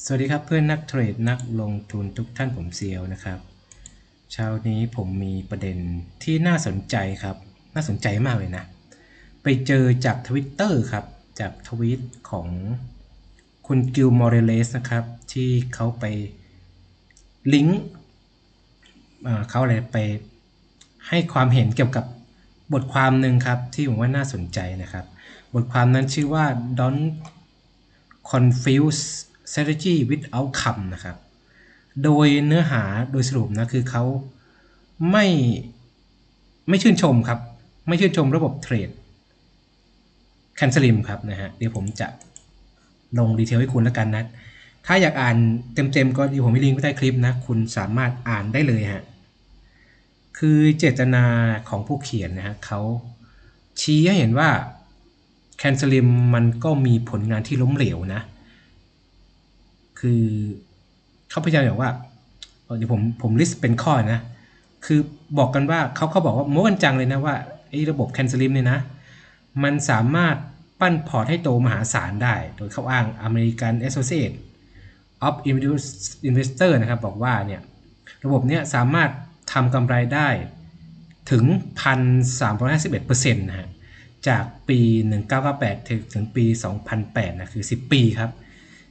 สวัสดีครับเพื่อนนักเทรดนักลงทุนทุกท่านผมเซียวนะครับ เช้านี้ผมมีประเด็นที่น่าสนใจครับ น่าสนใจมากเลยนะ ไปเจอจากทวิตเตอร์ครับ จากทวีตของคุณกิลมอร์เรเลสนะครับ ที่เขาไปลิงก์เขาอะไรไปให้ความเห็นเกี่ยวกับบทความหนึ่งครับ ที่ผมว่าน่าสนใจนะครับ บทความนั้นชื่อว่า don't confuse strategy with outcome นะครับ โดยเนื้อหาโดยสรุปนะคือเขาไม่ไม่ชื่นชมครับ ไม่ชื่นชมระบบเทรดแคนเซลิมครับนะฮะเดี๋ยวผมจะลงดีเทลให้คุณแล้วกันนะ ถ้าอยากอ่านเต็มๆก็เดี๋ยวผมมีลิงก์ไว้ใต้คลิปนะ คุณสามารถอ่านได้เลยฮะคือเจตนาของผู้เขียนนะฮะเขาชี้ให้เห็นว่าแคนเซลิมมันก็มีผลงานที่ล้มเหลวนะ คือเขาพยายามบอกว่าเดี๋ยวผมผมลิสต์เป็นข้อนะ คือบอกกันว่าเขาเขาบอกว่าโม้กันจังเลยนะว่าไอ้ระบบแคนเซลิมเนี่ยนะ มันสามารถปั้นพอร์ตให้โตมหาศาลได้ โดยเขาอ้าง American Associate of Investor นะครับ บอกว่าเนี่ย ระบบเนี้ยสามารถทำกำไรได้ถึง 1,351%นะฮะจากปี 1998 ถึงปี 2008 นะ คือ 10 ปีครับ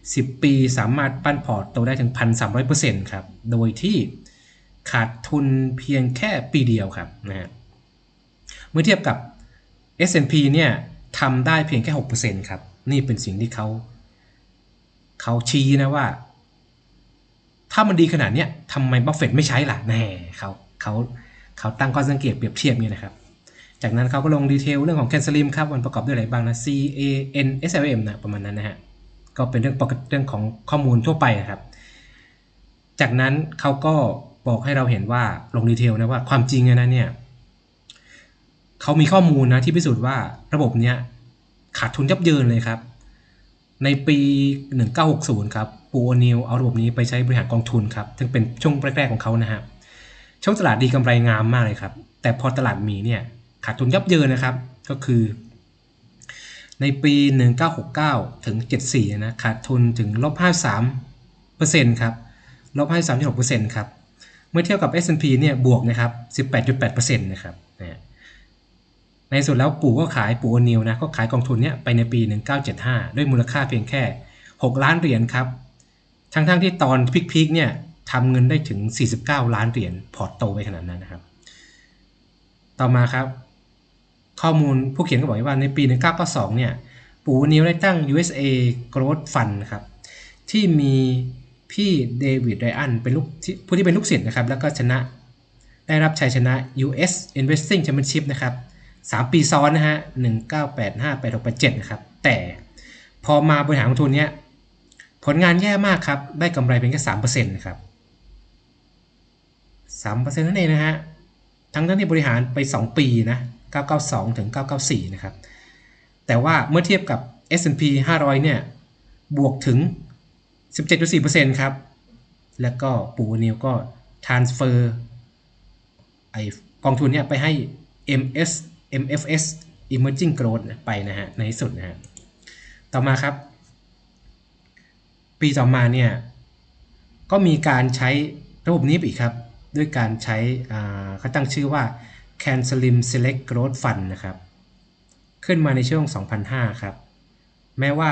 10 ปีสามารถปั้นพอร์ตโตได้ถึง 1,300%ครับ โดยที่ขาดทุนเพียงแค่ปีเดียวครับนะฮะ เมื่อเทียบกับ S&P เนี่ยทำได้เพียงแค่ 6%ครับ นี่เป็นสิ่งที่เขาเขาชี้นะว่า ถ้ามันดีขนาดเนี้ยทำไมบัฟเฟตไม่ใช้ล่ะแน่เขาเขาเขาตั้งข้อสังเกตเปรียบเทียบนี่นะครับ จากนั้นเขาก็ลงดีเทลเรื่องของแคนซลิมครับมันประกอบด้วยอะไรบ้างนะ C A N S L M นะประมาณนั้นนะฮะ ก็เป็นเรื่องปกติเรื่องของข้อมูลทั่วไปครับ จากนั้นเขาก็บอกให้เราเห็นว่าลงดีเทลนะว่าความจริงนะเนี่ยเขามีข้อมูลนะที่พิสูจน์ว่าระบบเนี้ยขาดทุนยับเยินเลยครับ ในปี 1960 ครับปูโอนิลเอาระบบนี้ไปใช้บริหารกองทุนครับซึ่งเป็นช่วงแรกๆของเขานะฮะช่วงตลาดดีกำไรงามมากเลยครับ แต่พอตลาดมีเนี่ยขาดทุนยับเยินนะครับ ก็คือ ในปี 1969 ถึง 74 นะขาดทุนถึงลบ53%ครับลบ53.6%ครับ เมื่อเทียบกับ S&P เนี่ยบวกนะครับ 18.8%นะครับนะในสุดแล้วปู่ก็ขายปู่โอนิลนะก็ขายกองทุนเนี่ยไปในปี 1975 ด้วยมูลค่าเพียงแค่ 6 ล้านเหรียญครับ ทั้งๆทที่ตอนพีคๆเนี่ยทำเงินได้ถึง 49 ล้านเหรียญพอร์ตโตไปขนาดนั้นนะครับ ต่อมาครับ ข้อมูลผู้เขียนก็บอกว่าในปี 1992 เนี่ย ปู่นิวได้ตั้ง USA Growth Fund นะครับที่มีพี่เดวิดไรอันเป็นลูกผู้ที่เป็นลูกศิษย์นะครับ แล้วก็ชนะได้รับชัยชนะ US Investing Championship นะครับ3ปีซ้อนนะฮะ 1985 86 87 นะครับ แต่พอมาบริหารกองทุนเนี้ยผลงานแย่มากครับ ได้กำไรเพียงแค่3%นะครับ3%นั่นเองนะฮะ ทั้งทั้งที่บริหารไป 2 ปีนะ 992 ถึง 994 นะครับ แต่ว่าเมื่อเทียบกับ S&P 500 เนี่ย บวกถึง 17.4%ครับ แล้วก็ปูนิวก็ transfer ไอกองทุนเนี่ยไปให้ MS MFS Emerging Growth ไปนะฮะ ในสุดนะฮะ ต่อมาครับ ปีต่อมาเนี่ย ก็มีการใช้ระบบนี้อีกครับ ด้วยการใช้เขาตั้งชื่อว่า Cancelim Select Growth Fund นะครับ ขึ้นมาในช่วง 2005 ครับ แม้ว่า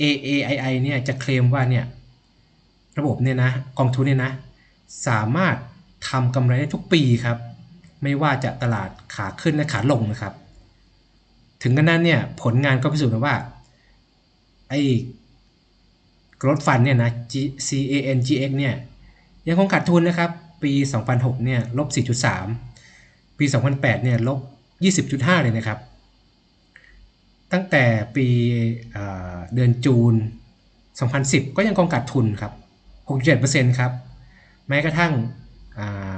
AAII เนี่ยจะเคลมว่าเนี่ยระบบเนี่ยนะกองทุนเนี่ยนะ สามารถทำกำไรได้ทุกปีครับ ไม่ว่าจะตลาดขาขึ้นและขาลงนะครับ ถึงกันนั้นเนี่ยผลงานก็พิสูจน์ว่าไอ้ growth fund เนี่ยนะ CANGX เนี่ยยังคงขาดทุนนะครับ ปี 2006 เนี่ยลบ 4.3 ปี2008เนี่ยลบ20.5 เลยนะครับ ตั้งแต่ปีเดือนจูน 2010 ก็ยังคงขาดทุนครับ 6.7%ครับ แม้กระทั่ง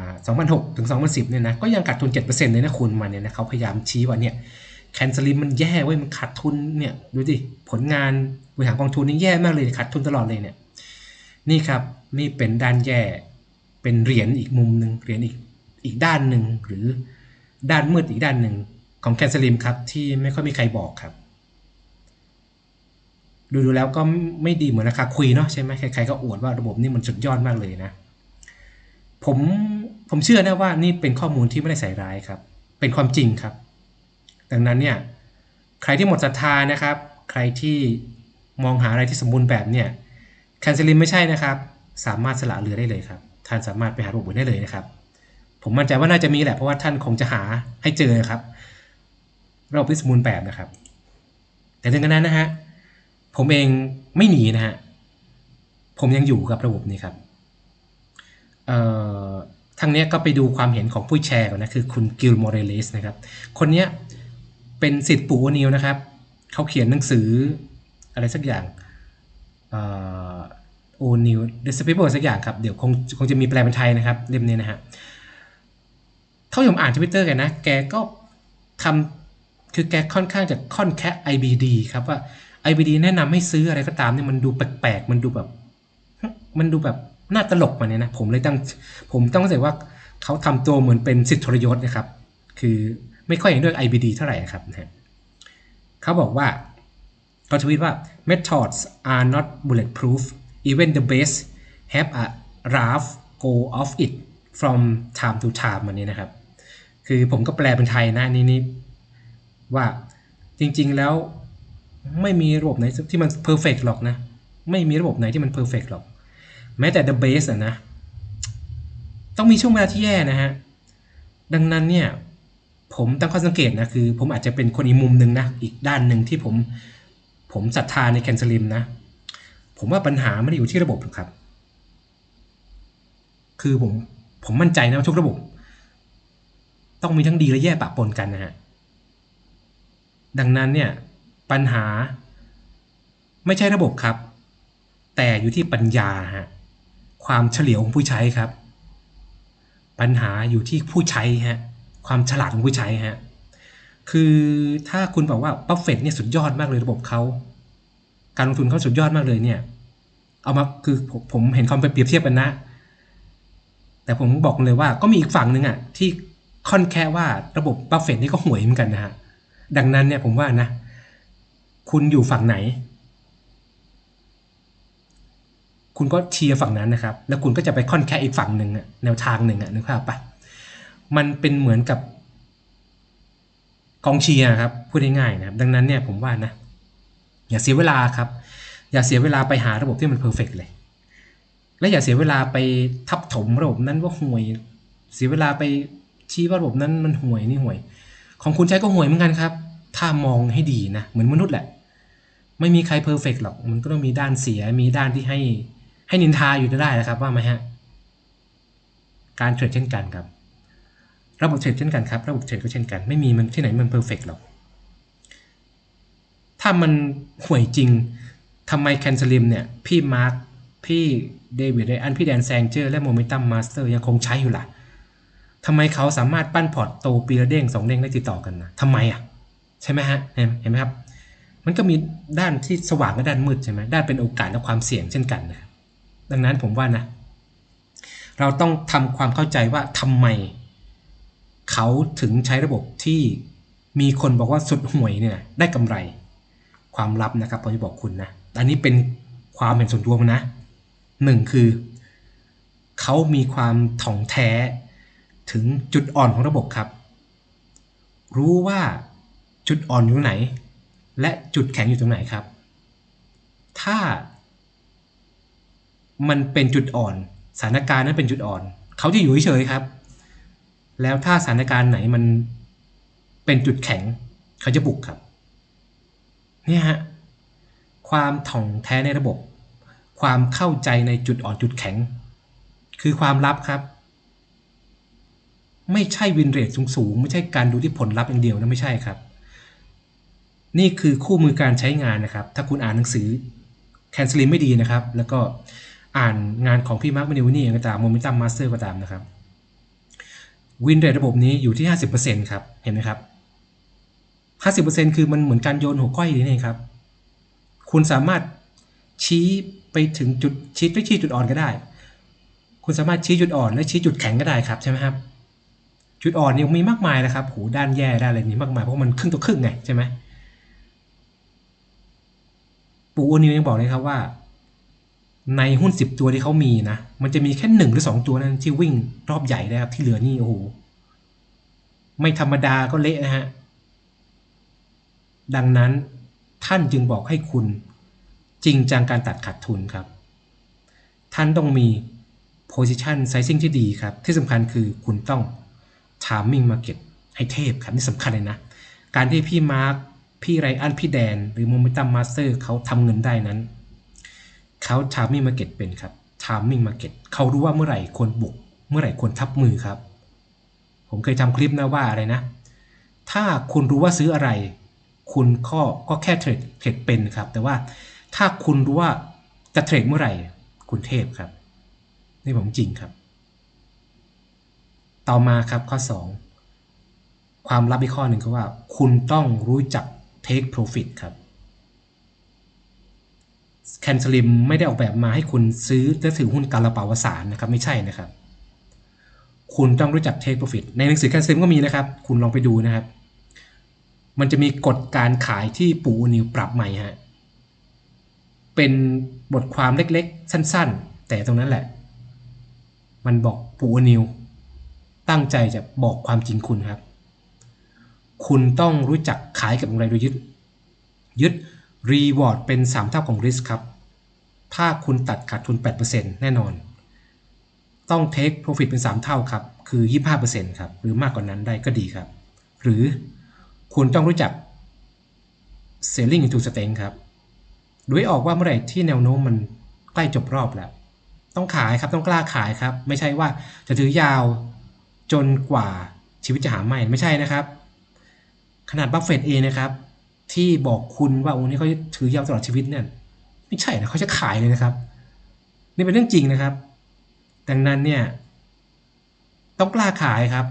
2006 ถึง 2010 เนี่ยนะ ก็ยังขาดทุน 7%เลยนะคุณมันเนี่ยนะเขาพยายามชี้ว่าเนี่ยแคนเซลิมมันแย่เว้ย มันขาดทุนเนี่ย ดูดิ ผลงานบริหารกองทุนนี่แย่มากเลยขาดทุนตลอดเลยเนี่ย นี่ครับ นี่เป็นด้านแย่ เป็นเหรียญอีกมุมหนึ่งเหรียญอีกอีกด้านหนึ่งหรือ ด้านมืดอีกด้านหนึ่งของแคนเซลิมครับที่ไม่ค่อยมีใครบอกครับ ดูดูแล้วก็ไม่ดีเหมือนราคาคุยเนาะใช่ไหมใครๆก็อวดว่าระบบนี้มันสุดยอดมากเลยนะ ผมผมเชื่อนะว่านี่เป็นข้อมูลที่ไม่ได้ใส่ร้ายครับ เป็นความจริงครับ ดังนั้นเนี่ยใครที่หมดศรัทธานะครับ ใครที่มองหาอะไรที่สมบูรณ์แบบเนี่ยแคนเซลินไม่ใช่นะครับ สามารถสละเรือได้เลยครับท่านสามารถไปหาระบบอื่นได้เลยนะครับ ผมมั่นใจว่าน่าจะมีแหละเพราะว่าท่านคงจะหาให้เจอครับระบบที่สมบูรณ์แบบนะครับ แต่ถึงกระนั้นนะฮะผมเองไม่หนีนะฮะผมยังอยู่กับระบบนี้ครับเอ่อทางนี้ก็ไปดูความเห็นของผู้แชร์ก่อนนะคือคุณกิลมอเรเลสนะครับ คนนี้เป็นสิทธิ์ปู่โอนิวนะครับ เขาเขียนหนังสืออะไรสักอย่างโอนิวเดสเปเปอร์สักอย่างครับ เดี๋ยวคงคงจะมีแปลเป็นไทยนะครับเล่มนี้นะฮะเท่าที่ผมอ่านทวิตเตอร์กันนะ แกก็ทำคือแกค่อนข้างจะค่อนแค่ IBD ครับว่า IBD แนะนำให้ซื้ออะไรก็ตามเนี่ยมันดูแปลกๆ มันดูแบบ มันดูแบบน่าตลกมาเนี่ยนะ ผมเลยตั้ง ผมต้องเข้าใจว่าเขาทำตัวเหมือนเป็นสิทธิทรยศนะครับ คือไม่ค่อยเห็นด้วย IBD เท่าไหร่ครับนะฮะเขาบอกว่าเขาทวีตว่า methods are not bulletproof even the best have a rough go of it from time to time อันนี้นะครับ คือผมก็แปลเป็นไทยนะนี่นี่ว่าจริง ๆ แล้วไม่มีระบบไหนที่มัน perfect หรอกนะ ไม่มีระบบไหนที่มัน perfect หรอก แม้แต่ the base อะนะ ต้องมีช่วงเวลาที่แย่นะฮะ ดังนั้นเนี่ย ผมตั้งข้อสังเกตนะ คือ ผมอาจจะเป็นคนอีกมุมหนึ่งนะ อีกด้านหนึ่งที่ผม ผมศรัทธาในแคนซลิมนะ ผมว่าปัญหาไม่ได้อยู่ที่ระบบหรอกครับ คือผม ผมมั่นใจนะว่าทุกระบบ ต้องมีทั้งดีและแย่ปะปนกันนะฮะดังนั้นเนี่ยปัญหาไม่ใช่ระบบครับ แต่อยู่ที่ปัญญาฮะความเฉลียวของผู้ใช้ครับ ปัญหาอยู่ที่ผู้ใช้ฮะความฉลาดของผู้ใช้ฮะคือถ้าคุณบอกว่าบัฟเฟตเนี่ยสุดยอดมากเลยระบบเขาการลงทุนเขาสุดยอดมากเลยเนี่ย เอามาคือผมผมเห็นความเปรียบเทียบกันนะ แต่ผมบอกเลยว่าก็มีอีกฝั่งหนึ่งอะที่ ค่อนแค่ว่าระบบบัฟเฟตนี่ก็ห่วยเหมือนกันนะฮะ ดังนั้นเนี่ยผมว่านะ คุณอยู่ฝั่งไหน คุณก็เชียร์ฝั่งนั้นนะครับ แล้วคุณก็จะไปค่อนแค่อีกฝั่งหนึ่งอะแนวทางหนึ่งอะนึกภาพปะมันเป็นเหมือนกับกองเชียร์ครับพูดง่ายๆนะครับดังนั้นเนี่ยผมว่านะ อย่าเสียเวลาครับ อย่าเสียเวลาไปหาระบบที่มันเพอร์เฟกเลย และอย่าเสียเวลาไปทับถมระบบนั้นว่าห่วย เสียเวลาไป ชี้ว่าระบบนั้นมันห่วยนี่ห่วย ของคุณใช้ก็ห่วยเหมือนกันครับ ถ้ามองให้ดีนะ เหมือนมนุษย์แหละ ไม่มีใครเพอร์เฟกหรอก มันก็ต้องมีด้านเสีย มีด้านที่ให้ให้นินทาอยู่ได้นะครับ ว่าไหมฮะ การเทรดเช่นกันครับ ระบบเทรดเช่นกันครับ ระบบเทรดก็เช่นกัน ไม่มีมันที่ไหนมันเพอร์เฟกหรอก ถ้ามันห่วยจริงทำไมแคนเซลิมเนี่ย พี่มาร์ค พี่เดวิดไรอัน พี่แดนแซงเจอร์ และโมเมนตัมมาสเตอร์ยังคงใช้อยู่ล่ะ ทำไมเขาสามารถปั้นพอร์ตโตปีละเด้งสองเด้งได้ติดต่อกันนะทำไมอะ ใช่ไหมฮะเห็นไหมครับ มันก็มีด้านที่สว่างและด้านมืดใช่ไหมด้านเป็นโอกาสและความเสี่ยงเช่นกันนะครับดังนั้นผมว่านะ เราต้องทำความเข้าใจว่าทำไม เขาถึงใช้ระบบที่มีคนบอกว่าสุดห่วยเนี่ยได้กำไรความลับนะครับผมจะบอกคุณนะ อันนี้เป็นความเห็นส่วนตัวนะหนึ่งคือ เขามีความถ่องแท้ ถึงจุดอ่อนของระบบครับ รู้ว่าจุดอ่อนอยู่ไหน และจุดแข็งอยู่ตรงไหนครับ ถ้า มันเป็นจุดอ่อนสถานการณ์นั้นเป็นจุดอ่อน เขาจะอยู่เฉยๆครับ แล้วถ้าสถานการณ์ไหนมันเป็นจุดแข็ง เขาจะบุกครับเนี่ยฮะความถ่องแท้ในระบบ ความเข้าใจในจุดอ่อนจุดแข็ง คือความลับครับ ไม่ใช่วินเรทสูงๆ ไม่ใช่การดูที่ผลลัพธ์อย่างเดียวนะไม่ใช่ครับ นี่คือคู่มือการใช้งานนะครับ ถ้าคุณอ่านหนังสือแคนเซลิมไม่ดีนะครับ แล้วก็อ่านงานของพี่มาร์คมินิวนี่ก็ตามโมเมนตัมมาสเตอร์ก็ตามนะครับวินเรทระบบนี้อยู่ที่ 50%ครับ เห็นไหมครับ 50%คือมันเหมือนการโยนหัวก้อยนี่เองครับ คุณสามารถชี้ไปถึงจุดชี้ไปชี้จุดอ่อนก็ได้ คุณสามารถชี้จุดอ่อนและชี้จุดแข็งก็ได้ครับใช่ไหมครับ จุดอ่อนนี่มีมากมายนะครับโหด้านแย่ด้านอะไรนี่มากมายเพราะมันครึ่งต่อครึ่งไงใช่ไหมปู่โอนิวยังบอกเลยครับว่า ในหุ้นสิบตัวที่เขามีนะมันจะมีแค่หนึ่งหรือสองตัวนั้นที่วิ่งรอบใหญ่ได้ครับ ที่เหลือนี่โอ้โหไม่ธรรมดาก็เละนะฮะดังนั้นท่านจึงบอกให้คุณจริงจังการตัดขาดทุนครับ ท่านต้องมี position sizing ที่ดีครับ ที่สำคัญคือคุณต้อง timing market ให้เทพครับนี่สำคัญเลยนะ การที่พี่มาร์คพี่ไรอันพี่แดน หรือ Momentum Master เขาทำเงินได้นั้นเขา timing market เป็นครับ timing market เขารู้ว่าเมื่อไหร่ควรบุก เมื่อไหร่ควรทับมือครับ ผมเคยทำคลิปนะว่าอะไรนะ ถ้าคุณรู้ว่าซื้ออะไร คุณก็ก็แค่เทรดเทรดเป็นครับ แต่ว่าถ้าคุณรู้ว่าจะเทรดเมื่อไหร่ คุณเทพครับ นี่ผมจริงครับ ต่อมาครับข้อ 2 ความลับอีกข้อหนึ่งคือว่า คุณต้องรู้จัก take profit ครับ แคนสลิมไม่ได้ออกแบบมาให้คุณซื้อและถือหุ้นการละเปาวสารนะครับ ไม่ใช่นะครับ คุณต้องรู้จัก take profit ในหนังสือแคนสลิมก็มีนะครับ คุณลองไปดูนะครับ มันจะมีกฎการขายที่ปูนิวปรับใหม่ฮะเป็นบทความเล็กๆ สั้น ๆ แต่ตรงนั้นแหละ มันบอกปูนิว ตั้งใจจะบอกความจริงคุณครับ คุณต้องรู้จักขายกับกำไรโดยยึด ยึดรีวอร์ดเป็น 3 เท่าของ risk ครับ ถ้าคุณตัดขาดทุน 8%แน่นอน ต้อง take profit เป็น 3 เท่าครับ คือ 25%ครับ หรือมากกว่านั้นได้ก็ดีครับ หรือคุณต้องรู้จัก selling into strength ครับดูให้ออกว่าเมื่อไหร่ที่แนวโน้มมันใกล้จบรอบแล้ว ต้องขายครับ ต้องกล้าขายครับ ไม่ใช่ว่าจะถือยาว จนกว่าชีวิตจะหาไม่ไม่ใช่นะครับ ขนาดบัฟเฟตเองนะครับ ที่บอกคุณว่าวันนี้เขาถือยาวตลอดชีวิตเนี่ยไม่ใช่นะเขาจะขายเลยนะครับ นี่เป็นเรื่องจริงนะครับ ดังนั้นเนี่ย ต้องกล้าขายครับ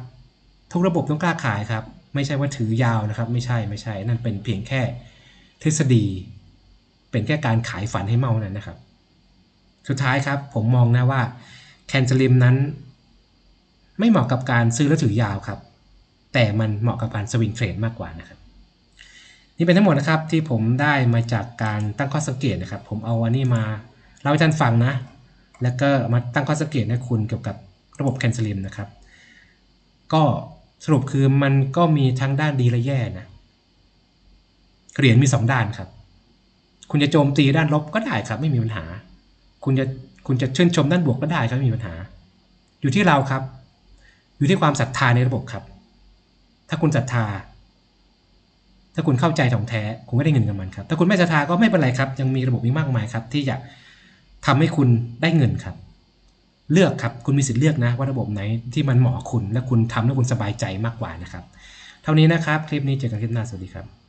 ทุกระบบต้องกล้าขายครับ ไม่ใช่ว่าถือยาวนะครับ ไม่ใช่ไม่ใช่ นั่นเป็นเพียงแค่ทฤษฎี เป็นแค่การขายฝันให้เมานั้นนะครับ สุดท้ายครับ ผมมองนะว่าแคนเซลิมนั้น ไม่เหมาะกับการซื้อและถือยาวครับ แต่มันเหมาะกับการสวิงเทรดมากกว่านะครับ นี่เป็นทั้งหมดนะครับที่ผมได้มาจากการตั้งข้อสังเกตนะครับ ผมเอาอันนี้มาเล่าให้ท่านฟังนะ แล้วก็มาตั้งข้อสังเกตให้คุณเกี่ยวกับระบบแคนเซลิมนะครับ ก็สรุปคือมันก็มีทั้งด้านดีและแย่นะเหรียญมีสองด้านครับ คุณจะโจมตีด้านลบก็ได้ครับ ไม่มีปัญหา คุณจะคุณจะชื่นชมด้านบวกก็ได้ครับไม่มีปัญหา อยู่ที่เราครับ อยู่ที่ความศรัทธาในระบบครับ ถ้าคุณศรัทธา ถ้าคุณเข้าใจถ่องแท้คุณไม่ได้เงินกับมันครับ ถ้าคุณไม่ศรัทธาก็ไม่เป็นไรครับ ยังมีระบบอีกมากมายครับ ที่จะทำให้คุณได้เงินครับ เลือกครับ คุณมีสิทธิ์เลือกนะ ว่าระบบไหนที่มันเหมาะคุณ และคุณทำแล้วคุณสบายใจมากกว่านะครับ เท่านี้นะครับ คลิปนี้เจอกันคลิปหน้า สวัสดีครับ